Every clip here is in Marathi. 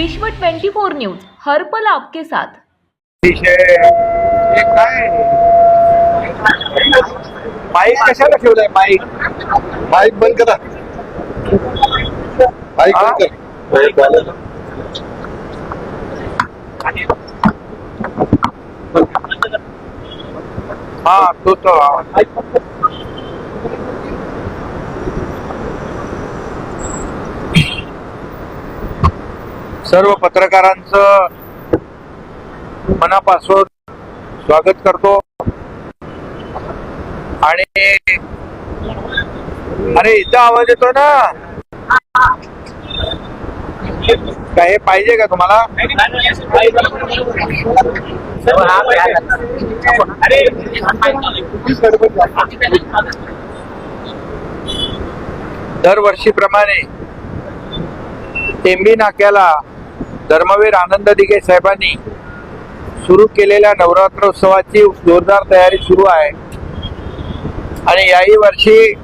विश्व 24 न्यूज हर्पल आपके साथ. माईक कशाला ठेवलाय? माईक. माईक बंद करा. माईक बंद कर. हा तो. सर्व पत्रकारांचं मनापासून स्वागत करतो. आणि अरे इथं आवाज येतो ना? काय हे पाहिजे का तुम्हाला? दरवर्षीप्रमाणे टेंबी नाक्याला धर्मवीर आनंद दिघे साहेबांनी सुरू केलेल्या नवरात्रोत्सवाची जोरदार तयारी सुरू आहे. आणि याही वर्षी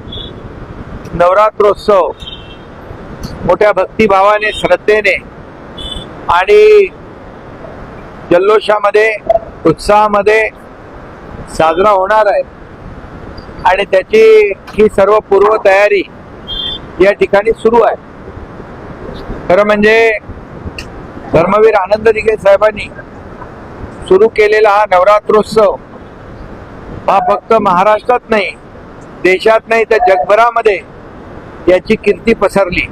नवरात्रोत्सव मोठ्या भक्तिभावाने श्रद्धेने आणि जल्लोषामध्ये उत्साहामध्ये साजरा होणार आहे. आणि त्याची ही सर्व पूर्वतयारी या ठिकाणी सुरू आहे. खरं म्हणजे धर्मवीर आनंद दिघे साहेबांनी सुरू केलेला हा नवरात्रोत्सव हा फक्त महाराष्ट्रात नाही देशात नाही तर जगभरामध्ये याची कीर्ती पसरली.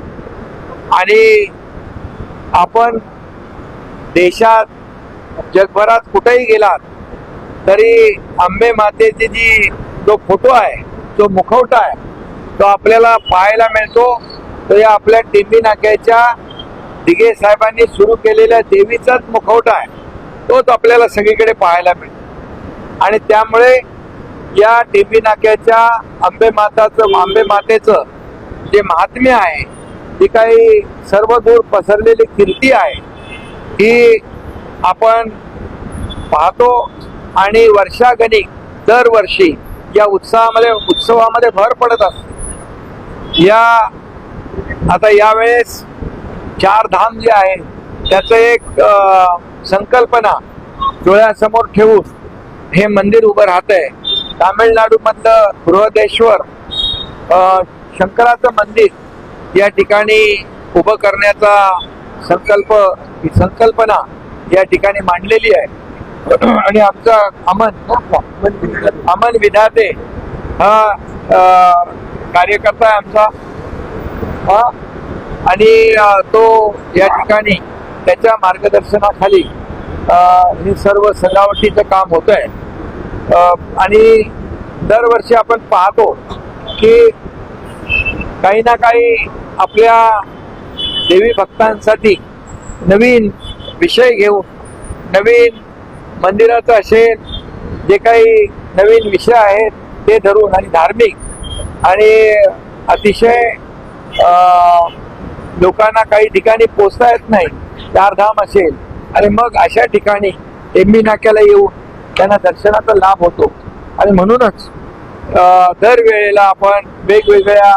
आणि आपण देशात जगभरात कुठेही गेलात तरी आंबे मातेची जी जो फोटो आहे जो मुखवटा आहे तो आपल्याला पाहायला मिळतो. तो या आपल्या टिंबी नाक्याच्या दिघे साहेबांनी सुरू केलेल्या देवीचाच मुखवटा आहे तोच आपल्याला सगळीकडे पाहायला मिळतो. आणि त्यामुळे या टेंबी नाक्याच्या आंबे माताचं आंबे मातेचं जे महात्म्य आहे ती काही सर्व दूर पसरलेली कीर्ती आहे ही आपण पाहतो आणि वर्षागणिक दरवर्षी या उत्साहामध्ये उत्सवामध्ये भर पडत असते. या आता यावेळेस चार धाम जे आहे त्याचं एक संकल्पना डोळ्यासमोर ठेवून हे मंदिर उभं राहत आहे तामिळनाडू मधलं बृहदेश्वर शंकराचं मंदिर या ठिकाणी उभं करण्याचा संकल्प ही संकल्पना या ठिकाणी मांडलेली आहे. आणि आमचा अमन अमन विधाते हा कार्यकर्ता आहे आमचा. हा आणि तो या ठिकाणी त्याच्या मार्गदर्शनाखाली हे सर्व सजावटीचं काम होत आहे आणि दरवर्षी आपण पाहतो की काही ना काही आपल्या देवी भक्तांसाठी नवीन विषय घेऊन नवीन मंदिराचं असेल जे काही नवीन विषय आहेत ते धरून आणि धार्मिक आणि अतिशय लोकांना काही ठिकाणी पोचता येत नाही चारधाम असेल आणि मग अशा ठिकाणी एम्बी नाक्याला येऊन त्यांना दर्शनाचा लाभ होतो. आणि म्हणूनच दरवेळेला आपण वेगवेगळ्या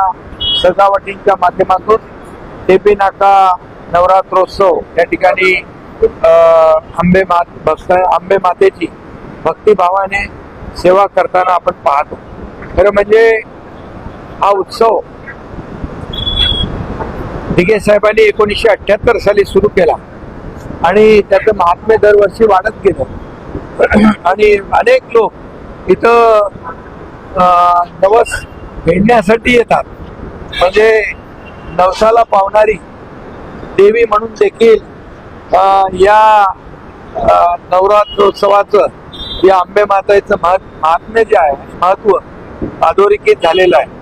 सजावटींच्या माध्यमातून एम्बी नाका नवरात्रोत्सव या ठिकाणी आंबे मात भक्त आंबे मातेची भक्तिभावाने सेवा करताना आपण पाहतो. खरं म्हणजे हा उत्सव दिघे साहेबांनी एकोणीसशे अठ्ठ्याहत्तर साली सुरू केला. आणि त्याचं महात्म्य दरवर्षी वाढत गेलं. आणि अनेक लोक इथं नवस भेटण्यासाठी येतात. म्हणजे नवसाला पावणारी देवी म्हणून देखील या नवरात्रोत्सवाचं या आंबे माताचं महत् महात्म्य जे आहे महत्त्व अधोरेखित झालेलं आहे.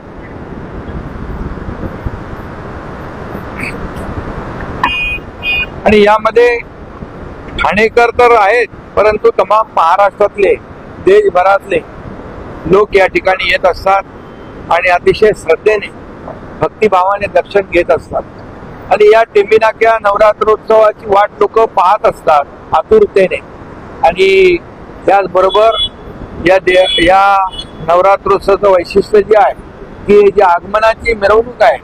आणि यामध्ये ठाणेकर तर आहेत परंतु तमाम महाराष्ट्रातले देशभरातले लोक या ठिकाणी येत असतात आणि अतिशय श्रद्धेने भक्तिभावाने दर्शन घेत असतात. आणि या टेंबिनाक्या नवरात्रोत्सवाची वाट लोक पाहत असतात आतुरतेने. आणि त्याचबरोबर या दे या नवरात्रोत्सवाचं वैशिष्ट्य जे आहे की जी आगमनाची मिरवणूक आहे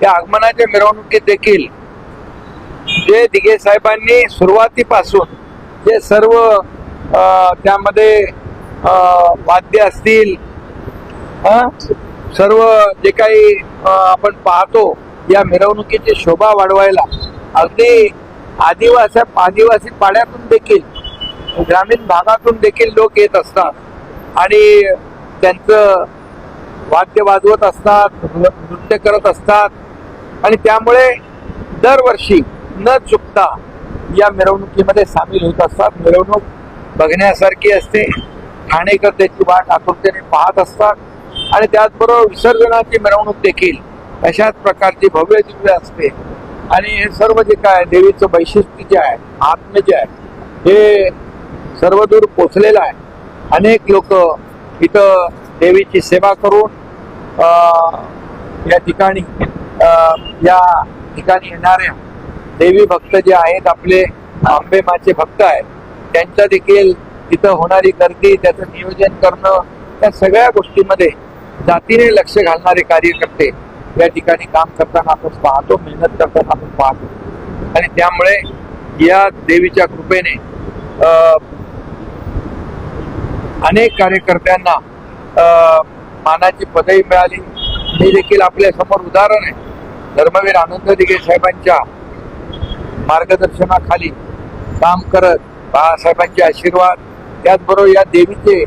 त्या आगमनाच्या मिरवणुकीत देखील जे दिघे साहेबांनी सुरुवातीपासून जे सर्व त्यामध्ये वाद्य असतील सर्व जे काही आपण पाहतो या मिरवणुकीची शोभा वाढवायला अगदी आदिवासी आदिवासी पाड्यातून देखील ग्रामीण भागातून देखील लोक येत असतात. आणि त्यांचं वाद्य वाजवत असतात नृ- नृत्य करत असतात. आणि त्यामुळे दरवर्षी न चुकता या मिरवणुकीमध्ये सामील होत असतात. मिरवणूक बघण्यासारखी असते. ठाणेकर त्याची वाट आतुरतेने पाहत असतात. आणि त्याचबरोबर विसर्जनाची मिरवणूक देखील अशाच प्रकारची भव्य दिव्य असते. आणि हे सर्व जे काय देवीचं वैशिष्ट्य जे आहे आत्म जे आहे हे सर्वदूर पोचलेलं आहे. अनेक लोक इथं देवीची सेवा करून या ठिकाणी या ठिकाणी येणाऱ्या देवी भक्त जे आहेत आपले आंबेमाचे भक्त आहेत त्यांच्या देखील तिथं होणारी गर्दी त्याचं नियोजन करणं त्या सगळ्या गोष्टीमध्ये जातीने लक्ष घालणारे कार्यकर्ते या ठिकाणी काम करताना आपण पाहतो मेहनत करताना आपण पाहतो. आणि त्यामुळे या देवीच्या कृपेने अं, अनेक कार्यकर्त्यांना मानाची पदवी मिळाली. हे देखील आपल्यासमोर उदाहरण आहे. धर्मवीर आनंद दिघे साहेबांच्या मार्गदर्शनाखाली काम करत बाळासाहेबांचे आशीर्वाद त्याचबरोबर या देवीचे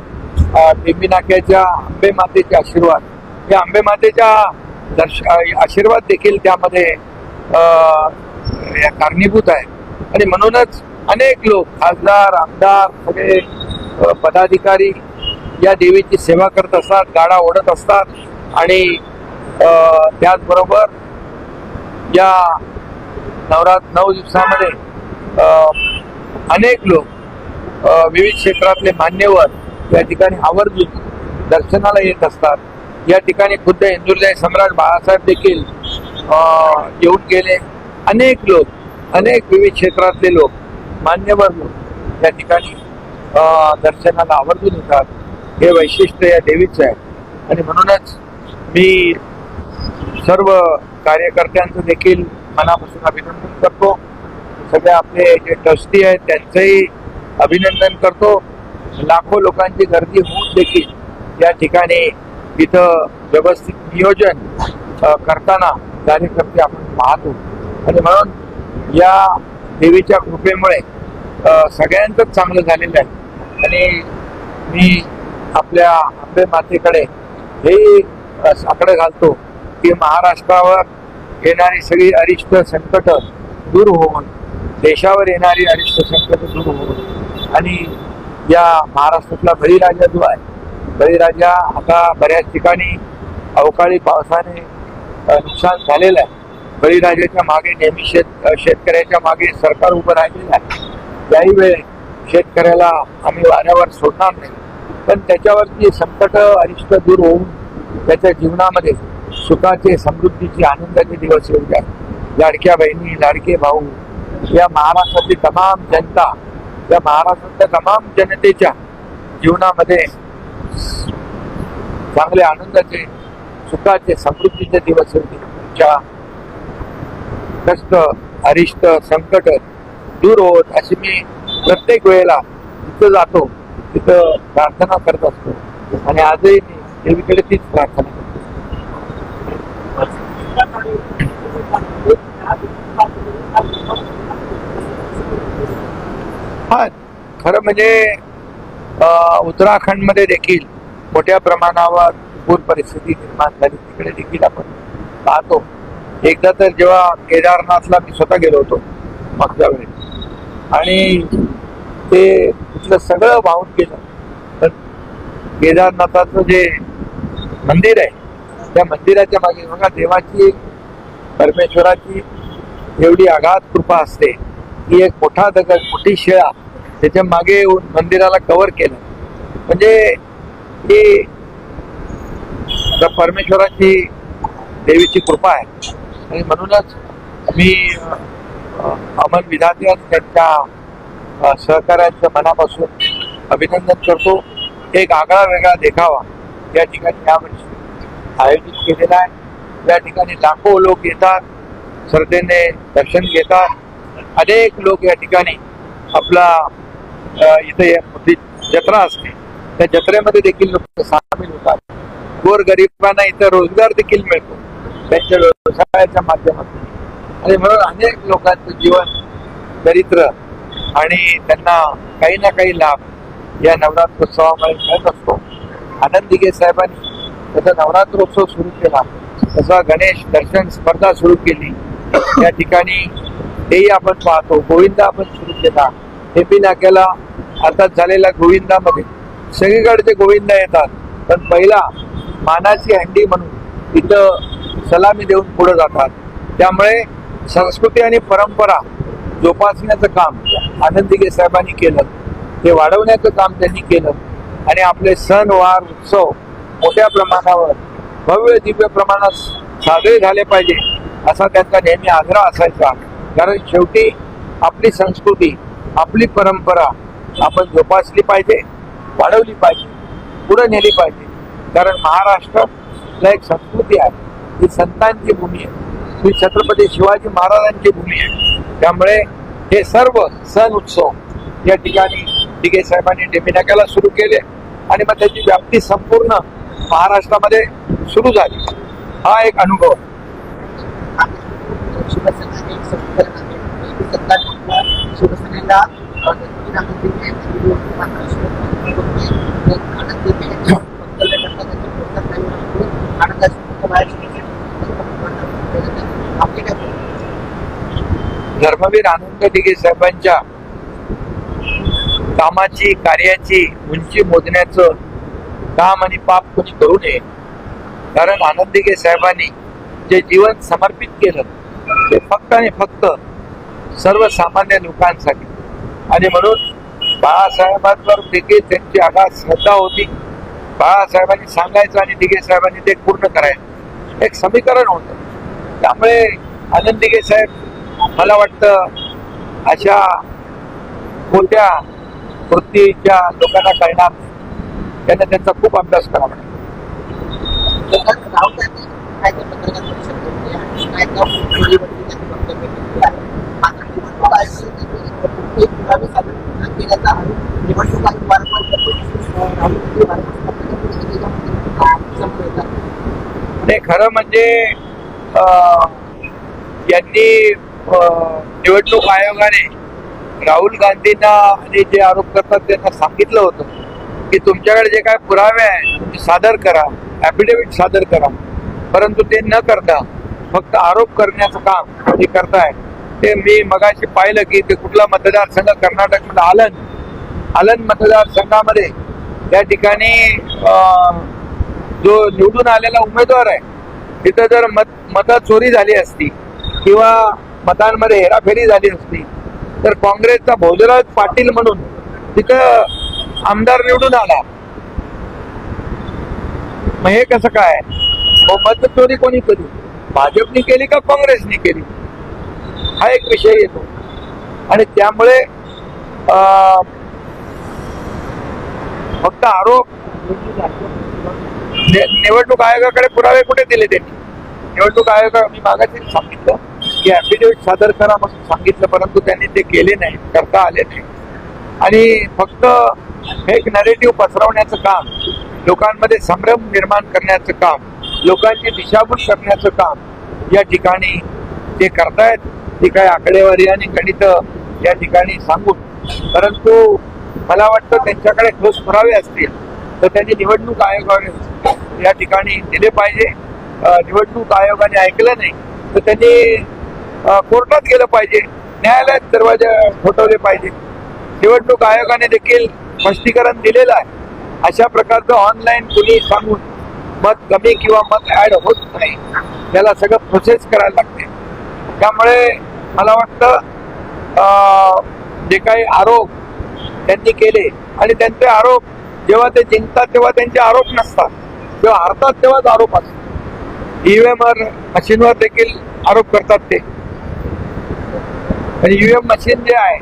अ, नाक्याच्या आंबे मातेचे आशीर्वाद. या आंबे मातेच्या दर्श आशीर्वाद देखील त्यामध्ये कारणीभूत आहे आणि म्हणूनच अनेक लोक खासदार आमदार सगळे पदाधिकारी या देवीची सेवा करत असतात गाडा ओढत असतात. आणि त्याचबरोबर या नवरात नऊ दिवसामध्ये अनेक लोक विविध क्षेत्रातले मान्यवर या ठिकाणी आवर्जून दर्शनाला येत असतात. या ठिकाणी खुद्द हिंदुहृदय सम्राट बाळासाहेब देखील येऊन गेले. अनेक लोक अनेक विविध क्षेत्रातले लोक मान्यवर लोक या ठिकाणी दर्शनाला आवर्जून येतात. हे वैशिष्ट्य या देवीचं आहे. आणि म्हणूनच मी सर्व कार्यकर्त्यांचं देखील मनापासून अभिनंदन करतो. सगळे आपले जे ट्रस्टी आहेत त्यांचंही अभिनंदन करतो. लाखो लोकांची गर्दी होऊन देखील या ठिकाणी इथं व्यवस्थित नियोजन करताना कार्यकर्ते आपण पाहतो. आणि म्हणून या देवीच्या कृपेमुळे सगळ्यांचंच चांगलं झालेलं आहे. आणि मी आपल्या आंबे मातेकडे हे आकडे घालतो की महाराष्ट्रावर येणारी सगळी अरिष्ट संकट दूर होऊन देशावर येणारी अरिष्ट संकट दूर होऊन आणि या महाराष्ट्रातला बळीराजा जो आहे बळीराजा आता बऱ्याच ठिकाणी अवकाळी पावसाने नुकसान झालेलं आहे. बळीराजाच्या मागे नेहमी शेत शेतकऱ्याच्या मागे सरकार उभं राहिलेलं आहे. याही वेळी शेतकऱ्याला आम्ही वाऱ्यावर सोडणार नाही. पण त्याच्यावरती संकट अरिष्ट दूर होऊन त्याच्या जीवनामध्ये सुखाचे समृद्धीचे आनंदाचे दिवस येऊ द्या. लाडक्या बहिणी लाडके भाऊ या महाराष्ट्रातली तमाम जनता या महाराष्ट्रातल्या तमाम जनतेच्या जीवनामध्ये चांगले आनंदाचे सुखाचे समृद्धीचे दिवस येऊ तुमच्या कष्ट अरिष्ट संकट दूर होत अशी मी प्रत्येक वेळेला तिथं जातो तिथं प्रार्थना करत असतो. आणि आजही मी देवीकडे तीच प्रार्थना करतो हा खरं म्हणजे उत्तराखंडमध्ये देखील मोठ्या प्रमाणावर पूर परिस्थिती निर्माण झाली. तिकडे देखील आपण पाहतो. एकदा तर जेव्हा केदारनाथला मी स्वतः गेलो होतो मागच्या वेळेस. आणि ते तिथलं सगळं वाहून गेलं. तर केदारनाथाचं जे मंदिर आहे त्या मंदिराच्या मागे बघा देवाची परमेश्वराची एवढी आघात कृपा असते. की एक मोठा दगड मोठी शिळा. त्याच्यामागे येऊन मंदिराला कव्हर केलं. म्हणजे ही परमेश्वराची देवीची कृपा आहे. आणि म्हणूनच मी अमन विधाते त्यांच्या सहकाऱ्यांच्या मनापासून अभिनंदन करतो. एक आगळा वेगळा देखावा या ठिकाणी यावर्षी आयोजित केलेला आहे. या ठिकाणी लाखो लोक येतात श्रद्धेने दर्शन घेतात. अनेक लोक या ठिकाणी आपला इथे जत्रा असते. त्या जत्रेमध्ये देखील लोक सामील होतात. गोरगरिबांना इथं रोजगार देखील मिळतो. त्यांच्या व्यवसायाच्या माध्यमातून. आणि म्हणून अनेक लोकांचं जीवन दरिद्र आणि त्यांना काही ना काही लाभ या नवरात्रोत्सवामुळे मिळत असतो. आनंद दिघे साहेबांनी त्याचा नवरात्रोत्सव सुरू केला. तसा गणेश दर्शन स्पर्धा सुरू केली. या ठिकाणी तेही आपण पाहतो गोविंदा आपण सुरू केला. हेपी नाक्याला अर्थात झालेल्या गोविंदामध्ये. सगळीकडचे गोविंदा येतात. पण पहिला मानाची हंडी म्हणून इथं सलामी देऊन पुढे जातात. त्यामुळे संस्कृती आणि परंपरा जोपासण्याचं काम आनंदिगे साहेबांनी केलं. ते वाढवण्याचं काम त्यांनी केलं. आणि आपले सण वार उत्सव मोठ्या प्रमाणावर भव्य दिव्य प्रमाणात साजरे झाले पाहिजे असा त्यांचा नेहमी आग्रह असायचा. कारण शेवटी आपली संस्कृती आपली परंपरा आपण जोपासली पाहिजे वाढवली पाहिजे पुढे नेली पाहिजे. कारण महाराष्ट्रातला एक संस्कृती आहे. ही संतांची भूमी आहे. ही छत्रपती शिवाजी महाराजांची भूमी आहे. त्यामुळे हे सर्व सण उत्सव या ठिकाणी डिगे साहेबांनी डेमिनाक्याला सुरू केले आणि मग त्याची व्याप्ती संपूर्ण महाराष्ट्रामध्ये सुरू झाली. हा एक अनुभव. शिवसेनेला धर्मवीर आनंद दिघे साहेबांच्या कामाची कार्याची उंची मोजण्याचं काम आणि पाप कोणी करू नये. कारण आनंद दिघे साहेबांनी जे जीवन समर्पित केलं ते फक्त आणि फक्त सर्वसामान्य लोकांसाठी. आणि म्हणून बाळासाहेबांवर देखील त्यांची आघात श्रद्धा होती. बाळासाहेबांनी सांगायचं आणि दिघे साहेबांनी ते पूर्ण करायचं. एक समीकरण होतं. त्यामुळे आनंद दिघे साहेब मला वाटतं अशा कोणत्या वृत्तीच्या लोकांना कळणार त्यांना त्यांचा खूप अभ्यास करावा लागेल. नाही खरं म्हणजे यांनी निवडणूक आयोगाने राहुल गांधींना आणि जे आरोप करतात त्यांना सांगितलं होतं की तुमच्याकडे जे काय पुरावे आहे ते सादर करा ऍफिडेव्हिट सादर करा परंतु ते न करता फक्त आरोप करण्याचं काम हे करतायत. ते मी मगाशी पाहिलं की ते कुठला मतदारसंघ कर्नाटकमध्ये आलन आलन मतदारसंघामध्ये त्या ठिकाणी अं, जो निवडून आलेला उमेदवार आहे तिथं जर मत मत चोरी झाली असती किंवा मतांमध्ये हेराफेरी झाली असती तर काँग्रेसचा भोजराज पाटील म्हणून तिथं आमदार निवडून आला. मग हे कसं काय? मग मत चोरी कोणी केली भाजपने केली का काँग्रेसनी केली? हा एक विषय येतो. आणि त्यामुळे फक्त आरोप निवडणूक आयोगाकडे पुरावे कुठे दिले त्यांनी? निवडणूक आयोगा मी मागाशी सांगितलं की ऍफिडेव्हिट सादर करा म्हणून सांगितलं परंतु त्यांनी ते केले नाही करता आले नाही. आणि फक्त फेक नरेटिव्ह पसरवण्याचं काम लोकांमध्ये संभ्रम निर्माण करण्याचं काम लोकांची दिशाभूल करण्याचं काम या ठिकाणी ते करतायत. ती काय आकडेवारी आणि गणित या ठिकाणी सांगून परंतु मला वाटतं त्यांच्याकडे ठोस पुरावे असतील तर त्यांनी निवडणूक आयोगाने या ठिकाणी दिले पाहिजे. निवडणूक आयोगाने ऐकलं नाही तर त्यांनी कोर्टात गेलं पाहिजे न्यायालयात दरवाजे ठोठवले पाहिजे. निवडणूक आयोगाने देखील स्पष्टीकरण दिलेलं आहे. अशा प्रकारचं ऑनलाईन कुणी सांगून मत कमी किंवा मत ऍड होत नाही त्याला सगळं प्रोसेस करायला लागते. त्यामुळे मला वाटतं अं, जे काही आरोप त्यांनी केले आणि त्यांचे आरोप जेव्हा ते जिंकतात तेव्हा त्यांचे आरोप नसतात. जेव्हा हारतात तेव्हाच आरोप असतात. ईव्हीएम वर मशीनवर देखील आरोप करतात ते. आणि ईव्हीएम मशीन जे आहे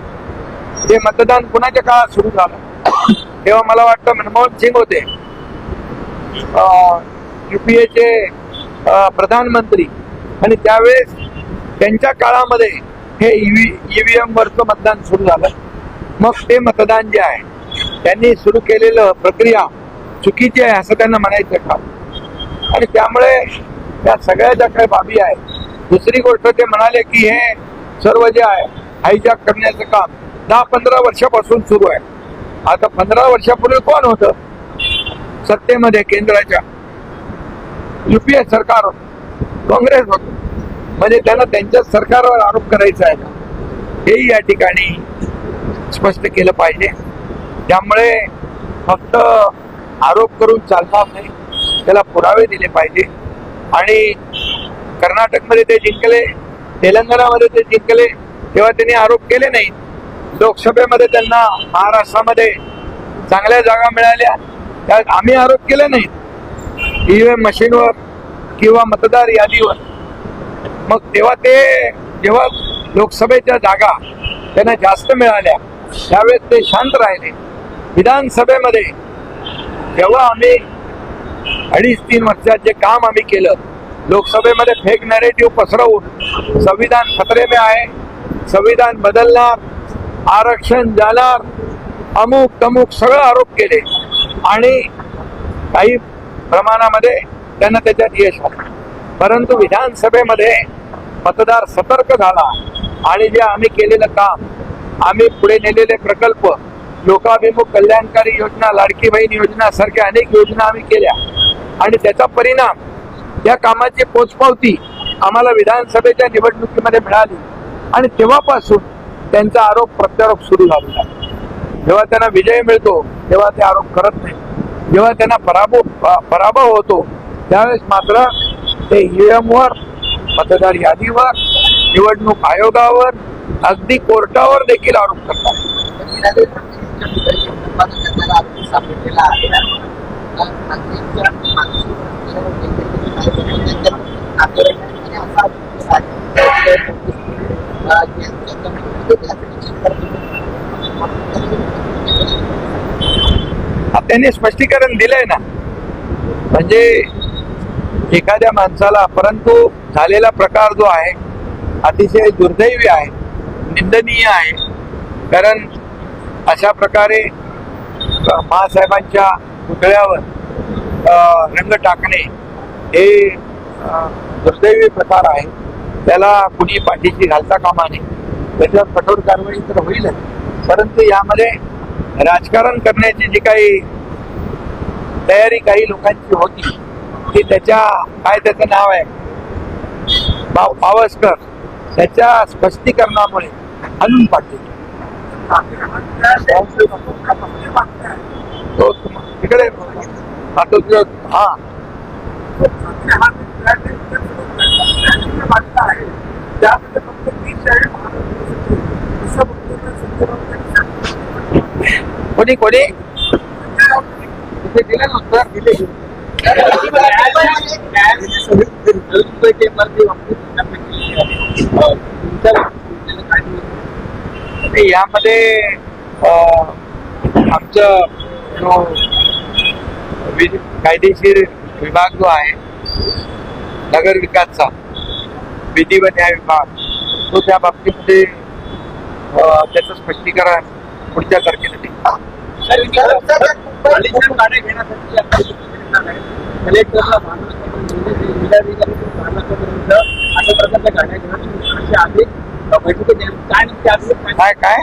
ते मतदान कुणाच्या काळात सुरू झालं? तेव्हा मला वाटतं मनमोहन सिंग होते. युपीएचे प्रधानमंत्री. आणि त्यावेळेस त्यांच्या काळामध्ये हे ईव्हीएम वरचं मतदान सुरू झालं. मग ते मतदान जे आहे त्यांनी सुरू केलेलं प्रक्रिया चुकीची आहे असं त्यांना म्हणायचं का? आणि त्यामुळे त्या सगळ्या ज्या काही बाबी आहेत दुसरी गोष्ट ते म्हणाले की हे सर्व जे आहे हायजॅक करण्याचं काम दहा पंधरा वर्षापासून सुरू आहे. आता पंधरा वर्षापूर्वी कोण होतं? सत्तेमध्ये केंद्राच्या. युपीए सरकार काँग्रेस होतं. म्हणजे त्यांना त्यांच्या सरकारवर आरोप करायचा आहे का हेही या ठिकाणी स्पष्ट केलं पाहिजे. त्यामुळे फक्त आरोप करून चालणार नाही त्याला पुरावे दिले पाहिजे. आणि कर्नाटकमध्ये ते जिंकले तेलंगणामध्ये ते जिंकले तेव्हा त्यांनी आरोप केले नाही लोकसभेमध्ये त्यांना महाराष्ट्रामध्ये चांगल्या जागा मिळाल्या त्यात आम्ही आरोप केले नाहीत. ईव्हीएम मशीनवर किंवा मतदार यादीवर मग तेव्हा ते जेव्हा लोकसभेच्या जागा त्यांना जास्त मिळाल्या त्यावेळेस ते शांत राहिले. विधानसभेमध्ये जेव्हा आम्ही अडीच तीन वर्षात जे काम आम्ही केलं लोकसभेमध्ये फेक नॅरेटिव्ह पसरवून संविधान खतरे में आहे संविधान बदलणार आरक्षण जाणार अमुक तमुक सगळं आरोप केले. आणि काही प्रमाणामध्ये त्यांना त्याच्यात यश आलं. परंतु विधानसभेमध्ये मतदार सतर्क झाला. आणि जे आम्ही केलेलं काम आम्ही पुढे नेलेले प्रकल्प लोकाभिमुख कल्याणकारी योजना लाडकी बहीण योजना सारख्या अनेक योजना आम्ही केल्या. आणि त्याचा परिणाम या कामाची पोचपावती आम्हाला विधानसभेच्या निवडणुकीमध्ये मिळाली. आणि तेव्हापासून त्यांचा आरोप प्रत्यारोप सुरू झालेला जेव्हा त्यांना विजय मिळतो तेव्हा ते आरोप करत नाही. जेव्हा त्यांना पराभव पराभव होतो त्यावेळेस मात्र ते EVM वर मतदार यादीवर निवडणूक आयोगावर अगदी कोर्टावर देखील आरोप करतात. त्यांनी स्पष्टीकरण दिलंय ना? म्हणजे एखाद्या माणसाला परंतु झालेला प्रकार जो आहे अतिशय दुर्दैवी आहे निंदनीय आहे. कारण अशा प्रकारे महासाहेबांच्या पुतळ्यावर रंग टाकणे हे दुर्दैवी प्रकार आहे. त्याला कुणी पाठीशी घालता कामा नये. त्याच्यावर कठोर कारवाई तर होईलच. परंतु यामध्ये राजकारण करण्याची जी काही तयारी काही लोकांची होती की त्याच्या काय त्याचं नाव आहे? पाव- पावसकर त्याच्या स्पष्टीकरणामुळे हलून पाटील. तो तिकडे हा हा. कोणी कोणी? तिथे ना उत्तर दिले. यामध्ये अं, आमचं जो कायदेशीर विभाग जो आहे नगर विकासचा विधी व न्याय विभाग तो त्या बाबतीमध्ये त्याचं स्पष्टीकरण पुढच्या तारखेसाठी कलेक्टरला अशा प्रकारच्या गाड्या घेण्याची आदेश काय आदेश काय? काय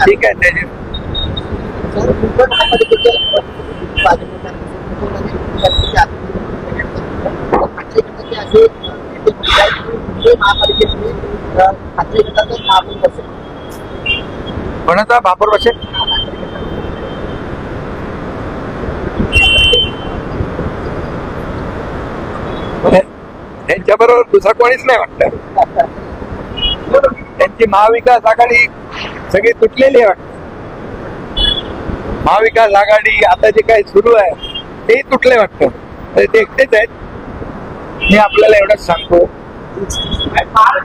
ठीक आहे त्याचे तर मुंबई भाजपच्या नेतृत्वामध्ये खात्री गटाचे असे नेते म्हणत आहेत की मुंबई महापालिकेमध्ये अ, खात्री गटाचं महामंडळ असेल कोणाचा बापर बसेल म्हणजे त्यांच्या बरोबर दुसरा कोणीच नाही वाटत. त्यांची महाविकास आघाडी सगळी तुटलेली आहे वाटत. महाविकास आघाडी आता जे काही सुरू आहे तेही तुटले वाटतं. म्हणजे ते एकटेच आहेत. मी आपल्याला एवढंच सांगतो.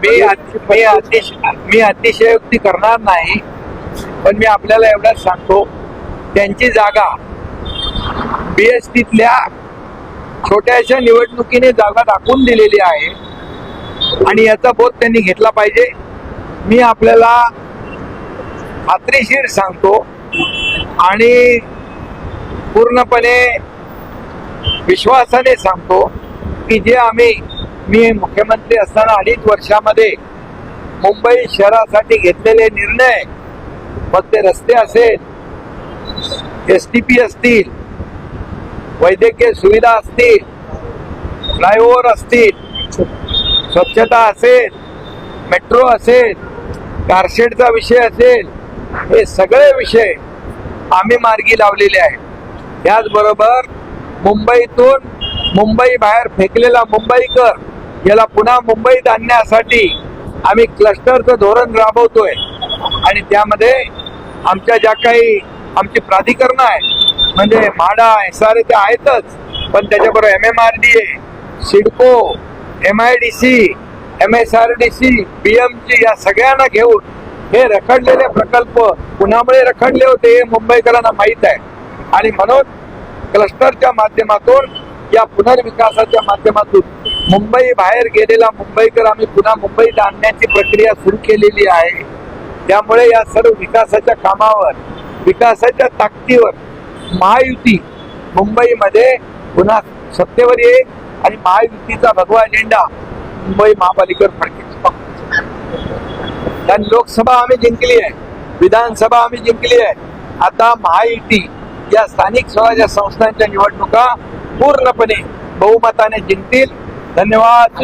मी अतिशय मी मी अतिशयोक्ती करणार नाही पण मी आपल्याला एवढंच सांगतो. त्यांची जागा बीएसटीतल्या छोट्याशा निवडणुकीने जागा दाखवून दिलेली आहे. आणि याचा बोध त्यांनी घेतला पाहिजे. मी आपल्याला खात्रीशीर सांगतो. आणि पूर्णपणे विश्वासाने सांगतो की जे आम्ही मी मुख्यमंत्री असताना अडीच वर्षामध्ये मुंबई शहरासाठी घेतलेले निर्णय मग ते रस्ते असेल एस टी पी असतील वैद्यकीय सुविधा असतील फ्लायओव्हर असतील स्वच्छता असेल मेट्रो असेल कारशेडचा विषय असेल हे सगळे विषय आम्ही मार्गी लावलेले आहेत. त्याचबरोबर मुंबईतून मुंबई बाहेर फेकलेला मुंबईकर याला पुन्हा मुंबईत आणण्यासाठी आम्ही क्लस्टरचं धोरण राबवतोय. आणि त्यामध्ये आमच्या ज्या काही आमची प्राधिकरणं आहेत म्हणजे माडा एस आर ते आहेतच पण त्याच्याबरोबर M M R D A CIDCO M I D C M S R D C B M G या सगळ्यांना घेऊन हे रखडलेले प्रकल्प कुणामुळे रखडले होते हे मुंबईकरांना माहीत आहे. आणि म्हणून क्लस्टरच्या माध्यमातून या पुनर्विकासाच्या माध्यमातून मुंबई बाहेर गेलेला मुंबईकर आम्ही पुन्हा मुंबईत आणण्याची प्रक्रिया सुरू केलेली आहे. त्यामुळे या सर्व विकासाच्या कामावर विकासाच्या ताकदीवर महायुती. मुंबईमध्ये पुन्हा सत्तेवर येईल आणि महायुतीचा भगवा झेंडा मुंबई महापालिकेवर फडकेल. कारण लोकसभा आम्ही जिंकली आहे. विधानसभा आम्ही जिंकली आहे. आता महायुती या स्थानिक स्वराज्य संस्थांच्या निवडणुका पूर्णपणे बहुमताने जिंकतील. धन्यवाद.